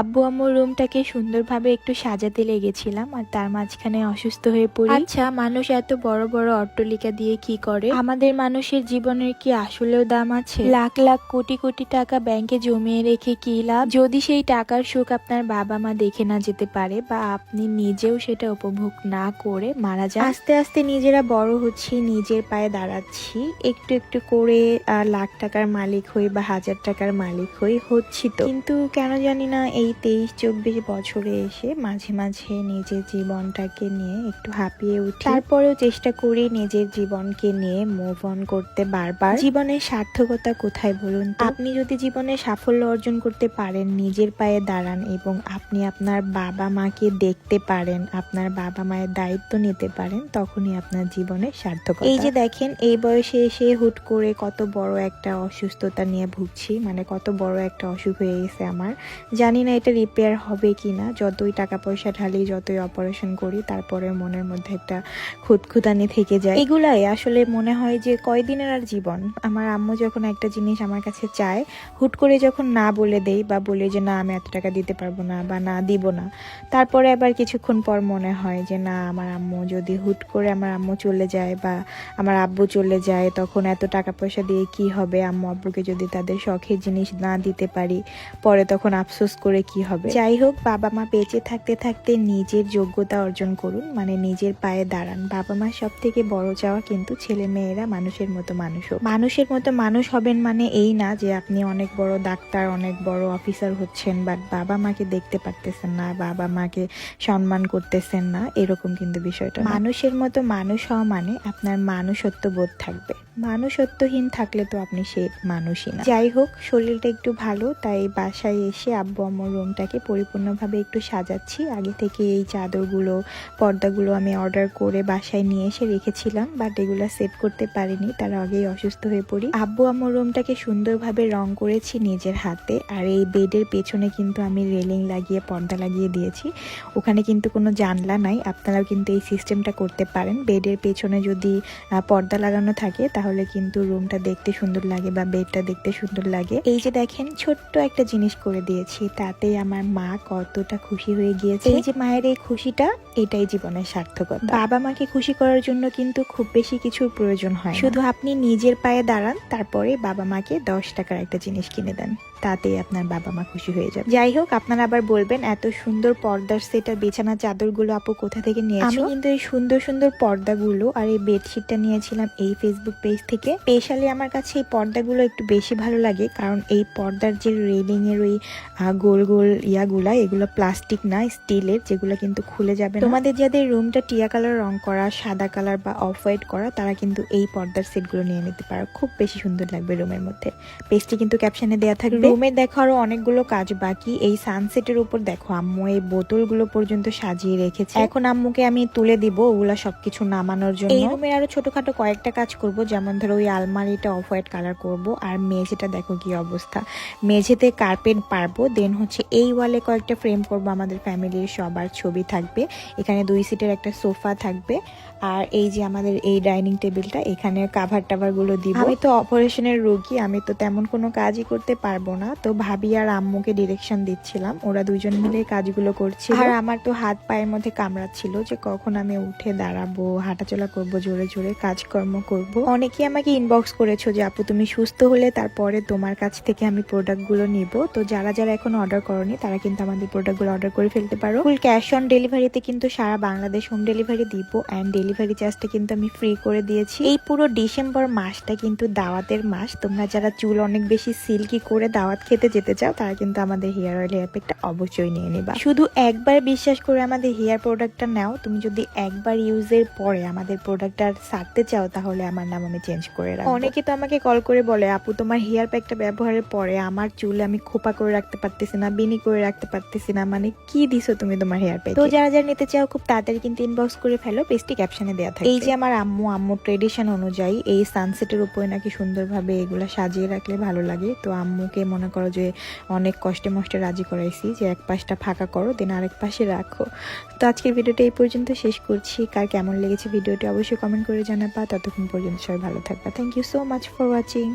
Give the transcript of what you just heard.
আব্বু আম্মুর রুমটাকে সুন্দরভাবে একটু সাজাতে লেগেছিলাম আর তার মাঝখানে অসুস্থ হয়ে পড়ি। আচ্ছা মানুষ এত বড় বড় অট্টলিকা দিয়ে কি করে? আমাদের মানুষের জীবনের কি আসলেও দাম আছে? লাখ লাখ কোটি কোটি টাকা ব্যাংকে জমিয়ে রেখে কি লাভ? যদি সেই টাকার সুখ আপনার বাবা মা দেখে না যেতে পারে বা আপনি নিজেও সেটা উপভোগ না করে মারা যান আস্তে আস্তে নিজেরা বড় হচ্ছি নিজের পায়ে দাঁড়াচ্ছি একটু একটু করে লাখ টাকার মালিক হই বা হাজার টাকার মালিক হই হচ্ছি তো। কিন্তু কেন জানি না এই তেইশ, চব্বিশ বছরে এসে মাঝে মাঝে নিজের জীবনটাকে নিয়ে একটু হাঁপিয়ে উঠি। তারপরেও চেষ্টা করি নিজের জীবনকে নিয়ে মুভ অন করতে বারবার। জীবনের সার্থকতা কোথায় বলুন আপনি যদি জীবনে সাফল্য অর্জন করতে পারেন, নিজের পায়ে দাঁড়ান এবং আপনি আপনার বাবা মাকে দেখতে পারেন, আপনার বাবা মায়ের দায়িত্ব নিতে পারেন, তখনই আপনার জীবনে সার্থকতা। এই যে দেখেন, এই বয়সে এসে হুট করে কত বড় একটা অসুস্থতা নিয়ে ভুগছি মানে কত বড় একটা অসুখ হয়ে গেছে আমার। জানি না এটা রিপেয়ার হবে কি না যতই টাকা পয়সা ঢালি, যতই অপারেশন করি তারপরে মনের মধ্যে একটা খুঁতখুতানি থেকে যায়। এগুলাই আসলে মনে হয় যে কয়দিনের আর জীবন। আমার আম্মু যখন একটা জিনিস আমার কাছে চায়, হুট করে যখন না বলে দেই বা বলে যে, না, আমি এত টাকা দিতে পারব না বা না, দিব না। তারপরে আবার কিছুক্ষণ পর মনে হয় যে, না, আমার আম্মু যদি হুট করে আমার আম্মু চলে যায় বা আমার আব্বু চলে যায়, তখন এত টাকা পয়সা দিয়ে কি হবে? আম্মু, আব্বুকে যদি তাদের শখের জিনিস না দিতে পারি, পরে তখন আফসোস করে কি হবে? যাই হোক বাবা মা বেঁচে থাকতে থাকতে নিজের যোগ্যতা অর্জন করুন মানে নিজের পায়ে দাঁড়ান। বাবা মা সব থেকে বড় চাওয়া কিন্তু ছেলে মেয়েরা মানুষের মতো মানুষ হোক। মানুষের মতো মানুষ হবেন মানে এই না যে আপনি অনেক বড় ডাক্তার, অনেক বড় অফিসার হচ্ছেন বাট বাবা মাকে দেখতে পারতেছেন না বাবা মাকে সম্মান করতেছেন না, এরকম কিন্তু বিষয়টা মানুষের মতো মানুষ হওয়া মানে আপনার মানুষত্ব বোধ থাকবে। মানুষত্বহীন থাকলে তো আপনি সে মানুষই না। যাই হোক, শরীরটা একটু ভালো, তাই বাসায় এসে আব্বু আম্মুর রুমটাকে পরিপূর্ণভাবে একটু সাজাচ্ছি। আগে থেকে এই চাদরগুলো, পর্দাগুলো আমি অর্ডার করে বাসায় নিয়ে এসে রেখেছিলাম বাট এগুলো সেট করতে পারিনি, তার আগেই অসুস্থ হয়ে পড়ি। আব্বু আম্মুর রুমটাকে সুন্দরভাবে রং করেছি নিজের হাতে, আর এই বেডের পেছনে কিন্তু আমি রেলিং লাগিয়ে, পর্দা লাগিয়ে দিয়েছি। ওখানে কিন্তু কোনো জানলা নাই, আপনারাও কিন্তু এই সিস্টেমটা করতে পারেন। বেডের পেছনে যদি পর্দা লাগানো থাকে, তাহলে কিন্তু রুমটা দেখতে সুন্দর লাগে বা বেডটা দেখতে সুন্দর লাগে। এই যে দেখেন ছোট্ট একটা জিনিস করে দিয়েছি তাতে আমার মা কতটা খুশি হয়ে গিয়েছে। এই যে মায়ের এই খুশিটা এটাই জীবনের সার্থকতা। বাবা মাকে খুশি করার জন্য কিন্তু খুব বেশি কিছুর প্রয়োজন হয় শুধু আপনি নিজের পায়ে দাঁড়ান তারপরে বাবা মাকে দশ টাকার একটা জিনিস কিনে দেন। তাতেই আপনার বাবা মা খুশি হয়ে যাবে। যাই হোক আপনারা আবার বলবেন এত সুন্দর পর্দার সেট আর বিছানা চাদরগুলো আপু কোথা থেকে নিয়েছো? আমি কিন্তু এই সুন্দর সুন্দর পর্দাগুলো আর এই বেডশিটটা নিয়েছিলাম এই ফেসবুক পেজ থেকে। স্পেশালি আমার কাছে এই পর্দাগুলো একটু বেশি ভালো লাগে কারণ এই পর্দার যে রেলিং এর ওই গোল গোল ইয়াগুলা এগুলো প্লাস্টিক না স্টিলের যেগুলো কিন্তু খুলে যাবে তোমাদের যাদের রুমটা টিয়া কালার রং করা সাদা কালার বা অফ হোয়াইট করা তারা কিন্তু এই পর্দার সেটগুলো নিয়ে নিতে পারো। খুব বেশি সুন্দর লাগবে রুমের মধ্যে। পেজটি কিন্তু ক্যাপশনে দেওয়া থাকবে। রুমের দেখো আরও অনেকগুলো কাজ বাকি। এই সানসেটের উপর দেখো আম্মু এই বোতলগুলো পর্যন্ত সাজিয়ে রেখেছে। এখন আম্মুকে আমি তুলে দিব ওগুলা সবকিছু নামানোর জন্য। এই রুমের আরও ছোটখাটো কয়েকটা কাজ করব যেমন ধরো ওই আলমারিটা অফ হোয়াইট কালার করব। আর মেঝেটা দেখো কি অবস্থা। মেঝেতে কার্পেট পারব দেন হচ্ছে এই ওয়ালে কয়েকটা ফ্রেম করব আমাদের ফ্যামিলির সবার ছবি থাকবে। এখানে দুই সিটের একটা সোফা থাকবে। আর এই যে আমাদের এই ডাইনিং টেবিলটা এখানে কাভার টাভারগুলো দিব। আমি তো অপারেশনের রোগী আমি তো তেমন কোনো কাজই করতে পারব না। তো ভাবি আর আম্মুকে ডিরেকশন দিচ্ছিলাম। ওরা দুজন মিলে কাজগুলো করছিল। আর আমার তো হাত পায়ের মধ্যে কামড়াচ্ছিল যে কখন আমি উঠে দাঁড়াবো হাঁটাচলা করব জোরে জোরে কাজকর্ম করব। অনেকেই আমাকে ইনবক্স করেছ যে, আপু, তুমি সুস্থ হলে তারপরে তোমার কাছ থেকে আমি প্রোডাক্টগুলো নিব? তো যারা যারা এখন অর্ডার করনি, তারা কিন্তু আমাদের প্রোডাক্টগুলো অর্ডার করে ফেলতে পারো। ফুল ক্যাশ অন ডেলিভারিতে কিন্তু সারা বাংলাদেশ হোম ডেলিভারি দিব অ্যান্ড ডেলিভারি চার্জটা কিন্তু আমি ফ্রি করে দিয়েছি। এই পুরো ডিসেম্বর মাসটা কিন্তু দাওয়াতের মাস। তোমরা যারা চুল অনেক বেশি সিল্কি করে দাওয়াত খেতে যেতে চাও, তারা কিন্তু আমাদের হেয়ার অয়েল হেয়ার প্যাকটা অবশ্যই নিয়ে নিবা। শুধু একবার বিশ্বাস করে আমাদের হেয়ার প্রোডাক্টটা নাও। তুমি যদি একবার ইউজের পরে আমাদের প্রোডাক্টটা সারতে চাও, তাহলে আমার নাম আমি চেঞ্জ করে রাখব। অনেকে তো আমাকে কল করে বলে আপু তোমার হেয়ার প্যাকটা ব্যবহারের পরে আমার চুল আমি খোপা করে রাখতে পারতেছি না বিনি করে রাখতে পারতেছি না মানে কি দিছো তুমি তোমার হেয়ার প্যাক তো যারা যারা নিতে চাও খুব তাড়াতাড়ি কিন্তু ইনবক্স করে ফেলো পেজটি ক্যাপশনে দেওয়া থাকে এই যে আমার আম্মু আম্মু ট্রেডিশন অনুযায়ী এই সানসেটের উপরে নাকি সুন্দরভাবে এগুলা সাজিয়ে রাখলে ভালো লাগে। তো আম্মুকে মনে করো যে অনেক কষ্টে মষ্টে রাজি করাইছি যে এক পাশটা ফাঁকা করো দেন আরেক পাশে রাখো। তো আজকের ভিডিওটা এই পর্যন্ত শেষ করছি। কার কেমন লেগেছে ভিডিওটি অবশ্যই কমেন্ট করে জানাবা। ততক্ষণ পর্যন্ত সবাই ভালো থাকবা। Thank you so much for watching